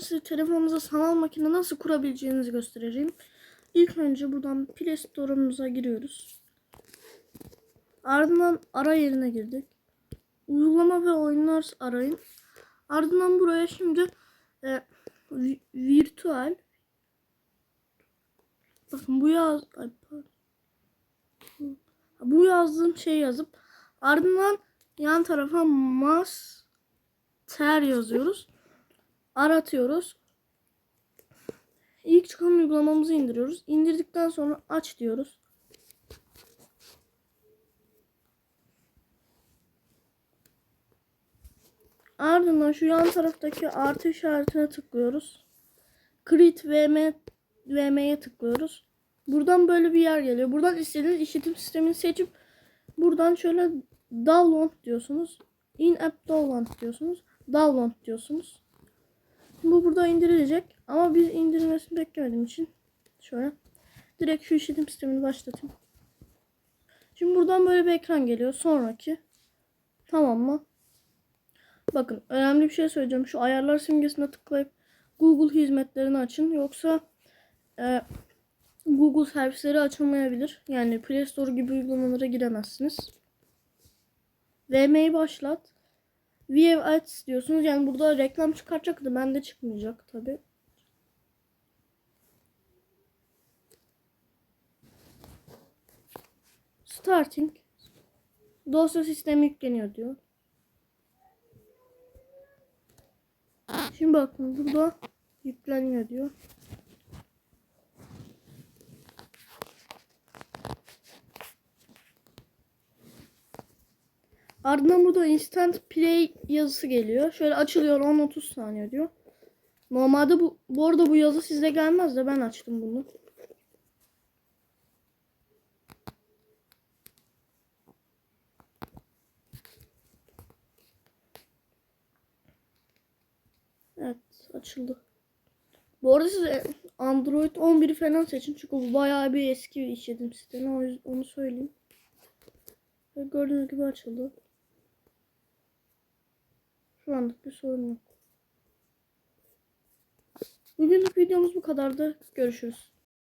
size telefonunuza sanal makine nasıl kurabileceğinizi göstereceğim. İlk önce buradan Play Store'umuza giriyoruz. Ardından ara yerine girdik. Uygulama ve oyunlar arayın. Ardından buraya şimdi e, vi- virtual bakın bu yaz ay, bu yazdığım şey yazıp ardından yan tarafa master yazıyoruz. Aratıyoruz. İlk çıkan uygulamamızı indiriyoruz. İndirdikten sonra aç diyoruz. Ardından şu yan taraftaki artı işaretine tıklıyoruz. Create VM VM'ye tıklıyoruz. Buradan böyle bir yer geliyor. Buradan istediğiniz işletim sistemini seçip buradan şöyle download diyorsunuz. In app download diyorsunuz. Download diyorsunuz. Bu burada indirilecek ama biz indirilmesini beklemediğim için şöyle direkt şu işletim sistemini başlatayım. Şimdi buradan böyle bir ekran geliyor. Sonraki tamam mı? Bakın önemli bir şey söyleyeceğim. Şu ayarlar simgesine tıklayıp Google hizmetlerini açın. Yoksa e, Google servisleri açılmayabilir. Yani Play Store gibi uygulamalara giremezsiniz. VM'yi başlat. View Ads diyorsunuz. Yani burada reklam çıkartacaktı. Bende çıkmayacak tabi. Starting. Dosya sistemi yükleniyor diyor. Şimdi bakın burada yükleniyor diyor. Ardından burada instant play yazısı geliyor. Şöyle açılıyor 10-30 saniye diyor. Normalde bu bu arada bu yazı sizde gelmez de ben açtım bunu. Evet açıldı. Bu arada siz e, Android 11'i falan seçin çünkü bu bayağı bir eski bir işletim sistemi o onu söyleyeyim. Gördüğünüz gibi açıldı. Şu anlık bir sorun yok. Bugünlük videomuz bu kadardı. Görüşürüz.